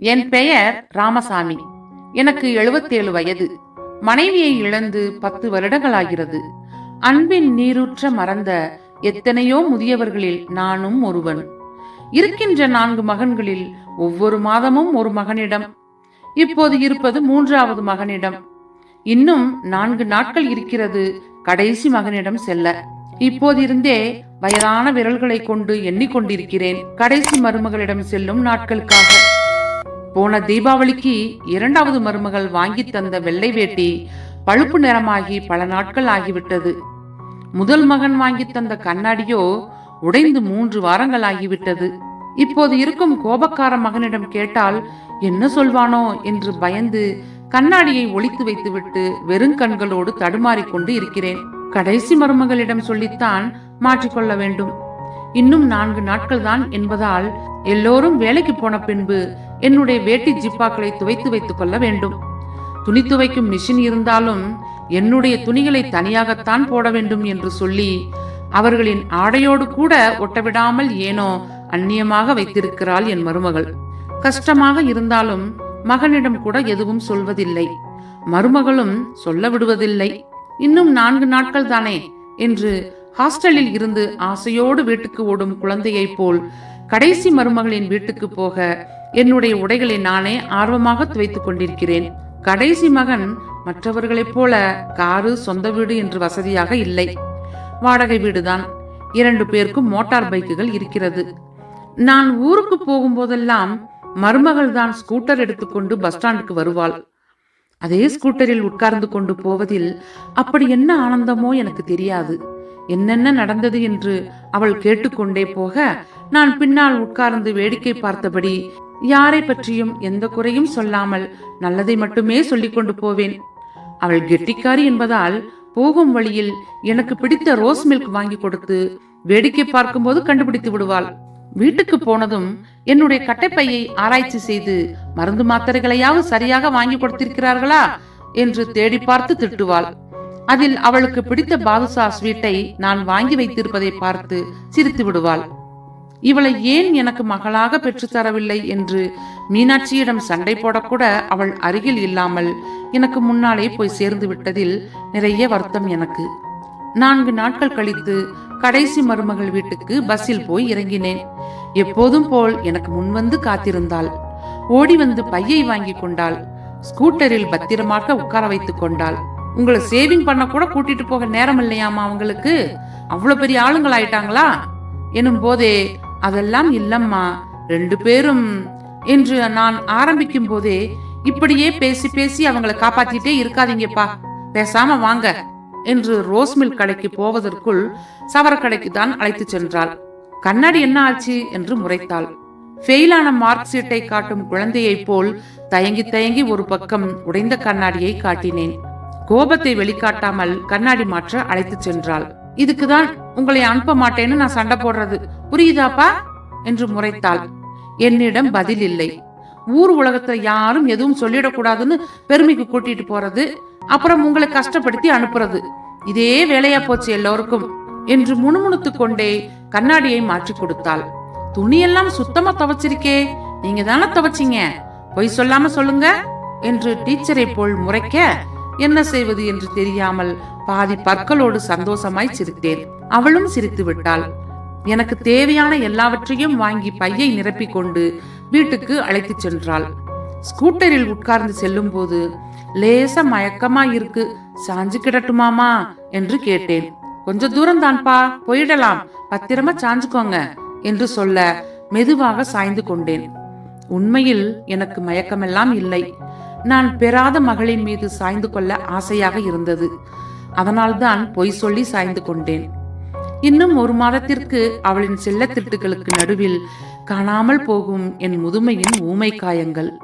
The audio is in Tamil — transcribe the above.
என் பெயர் ராமசாமி. எனக்கு எழுபத்தேழு வயது. மனைவியை இழந்து பத்து வருடங்களாகிறது. அன்பின் நீரூற்ற மறந்த எத்தனையோ முதியவர்களில் நானும் ஒருவன். இருக்கின்ற நான்கு மகன்களில் ஒவ்வொரு மாதமும் ஒரு மகனிடம். இப்போது இருப்பது மூன்றாவது மகனிடம். இன்னும் நான்கு நாட்கள் இருக்கிறது. கடைசி மகனிடம் செல்ல. இப்போதிருந்தே வயதான விரல்களை கொண்டு எண்ணிக்கொண்டிருக்கிறேன். கடைசி மருமகளிடம் செல்லும் நாட்களுக்காக. போன தீபாவளிக்கு இரண்டாவது மருமகள் வாங்கி தந்த வெள்ளை வேட்டி பழுப்பு நிறமாகி பல நாட்கள் ஆகிவிட்டது. முதல் மகன் வாங்கி தந்த கண்ணாடியோ உடைந்து மூன்று வாரங்கள் ஆகிவிட்டது. இப்போது இருக்கும் கோபக்கார மகனிடம் கேட்டால் என்ன சொல்வானோ? என்று பயந்து கண்ணாடியை ஒழித்து வைத்துவிட்டு வெறுங்கண்களோடு தடுமாறிக்கொண்டு இருக்கிறேன். கடைசி மருமகளிடம் சொல்லித்தான் மாற்றிக்கொள்ள வேண்டும். இன்னும் நான்கு நாட்கள் தான் என்பதால் எல்லோரும் வேலைக்கு போன பின்பு என்னுடைய வேட்டி ஜிப்பாக்களை துவைத்து வைத்துக் கொள்ள வேண்டும். துணி துவைக்கும் மிஷின் இருந்தாலும் என்னுடைய துணிகளை தனியாகத்தான் போட வேண்டும் என்று சொல்லி அவர்களின் ஆடையோடு கூட ஒட்டவிடாமல் ஏனோ அந்நியமாக வைத்திருக்கிறாள் என் மருமகள். கஷ்டமாக இருந்தாலும் மகனிடம் கூட எதுவும் சொல்வதில்லை. மருமகளும் சொல்ல விடுவதில்லை. இன்னும் நான்கு நாட்கள் தானே என்று ஹாஸ்டலில் இருந்து ஆசையோடு வீட்டுக்கு ஓடும் குழந்தையைப் போல் கடைசி மருமகளின் வீட்டுக்கு போக என்னுடைய உடைகளை நானே ஆர்வமாக துவைத்துக் கொண்டிருக்கிறேன். கடைசி மகன் மற்றவர்களைப் போல காரு சொந்த வீடு என்று வசதியாக இல்லை. வாடகை வீடுதான். இரண்டு பேருக்கும் மோட்டார் பைக்குகள் இருக்கிறது. நான் ஊருக்கு போகும்போதெல்லாம் மருமகள் தான் ஸ்கூட்டர் எடுத்துக்கொண்டு பஸ் ஸ்டாண்டுக்கு வருவாள். அதே ஸ்கூட்டரில் உட்கார்ந்து கொண்டு போவதில் அப்படி என்ன ஆனந்தமோ எனக்கு தெரியாது. என்னென்ன நடந்தது என்று அவள் கேட்டுக்கொண்டே போக நான் பின்னால் உட்கார்ந்து வேடிக்கை பார்த்தபடி யாரை பற்றியும் எந்த குறையும் சொல்லாமல் நல்லதை மட்டுமே சொல்லிக் கொண்டு போவேன். அவள் கெட்டிக்காரி என்பதால் போகும் வழியில் எனக்கு பிடித்த ரோஸ் மில்க் வாங்கி கொடுத்து வேடிக்கை பார்க்கும்போது கண்டுபிடித்து விடுவாள். வீட்டுக்கு போனதும் என்னுடைய கட்டைப்பையை ஆராய்ச்சி செய்து மருந்து மாத்திரைகளையாவது சரியாக வாங்கி கொடுத்திருக்கிறார்களா? என்று தேடி பார்த்து திட்டுவாள். அதில் அவளுக்கு பிடித்த பாதுஷா ஸ்வீட்டை நான் வாங்கி வைத்திருப்பதை பார்த்து சிரித்து விடுவாள். இவளை ஏன் எனக்கு மகளாக பெற்றுத்தரவில்லை என்று மீனாட்சியிடம் சண்டை போடக்கூட அவள் அருகில் இல்லாமல் எனக்கு முன்னாலே போய் சேர்ந்து விட்டதில் நிறைய வருத்தம் எனக்கு. நான்கு நாட்கள் கழித்து கடைசி மருமகள் வீட்டுக்கு பஸ்ஸில் போய் இறங்கினேன். எப்போதும் போல் எனக்கு முன்வந்து காத்திருந்தாள். ஓடி வந்து பையை வாங்கி கொண்டாள். ஸ்கூட்டரில் பத்திரமாக உட்கார வைத்துக் கொண்டாள். உங்களை சேவிங் பண்ண கூட கூட்டிட்டு போக நேரம் இல்லையாமா அவங்களுக்கு? அவ்வளோ பெரிய ஆளுங்கள் ஆயிட்டாங்களா எனும் போதே அதெல்லாம் இல்லம்மா ரெண்டு பேரும் என்று நான் ஆரம்பிக்கும் போதே இப்படியே பேசி பேசி அவங்கள காப்பாத்திட்டே இருக்காதீங்கப்பா. பேசாம வாங்க என்று ரோஸ்மில் கடைக்கு போவதற்குள் சவரக்கடைக்கு தான் அழைத்து சென்றாள். கண்ணாடி என்ன ஆச்சு? என்று முறைத்தாள். ஃபெயிலான மார்க் ஷீட்டை காட்டும் குழந்தையைப் போல் தயங்கி தயங்கி ஒரு பக்கம் உடைந்த கண்ணாடியை காட்டினேன். கோபத்தை வெளிக்காட்டாமல் கண்ணாடி மாற்ற அழைத்து சென்றாள். இதுக்குதான் உங்களை அனுப்ப மாட்டேன்னு நான் சண்டை போடுறது. புரியுதாப்பா? என்று முறைத்தாள். என்னிடம் பதில் இல்லை. ஊர் உலகத்துல யாரும் எதுவும் சொல்லிடக்கூடாதுன்னு பெருமைக்கு கூட்டிட்டு போறது அப்புறம் உங்களை கஷ்டப்படுத்தி அனுப்புறது. இதே வேலையா போச்சு எல்லோருக்கும் என்று முணுமுணுத்து கொண்டே கண்ணாடியை மாற்றி கொடுத்தாள். துணியெல்லாம் சுத்தமா துவைச்சிருக்கே. நீங்க தானே துவைச்சீங்க. பொய் சொல்லாம சொல்லுங்க என்று டீச்சரை போல் முறைக்க என்ன செய்வது என்று தெரியாமல் பாதி பற்களோடு சந்தோஷமாய் சிரித்தேன். அவளும் சிரித்து விட்டாள். எனக்கு தேவையான எல்லாவற்றையும் வாங்கி பையை நிரப்பிக் கொண்டு வீட்டுக்கு அழைத்துச் சென்றாள். ஸ்கூட்டரில் உட்கார்ந்து செல்லும் போது லேச மயக்கமா இருக்கு. சாஞ்சு கிடட்டுமாமா? என்று கேட்டேன். கொஞ்ச தூரம் தான்ப்பா போயிடலாம். பத்திரமா சாஞ்சுக்கோங்க. என்று சொல்ல மெதுவாக சாய்ந்து கொண்டேன். உண்மையில் எனக்கு மயக்கமெல்லாம் இல்லை. நான் பெறாத மகளின் மீது சாய்ந்து கொள்ள ஆசையாக இருந்தது. அதனால்தான் பொய் சொல்லி சாய்ந்து கொண்டேன். இன்னும் ஒரு மாதத்திற்கு அவளின் செல்லத்திட்டுகளுக்கு நடுவில் காணாமல் போகும் என் முதுமையின் ஊமை காயங்கள்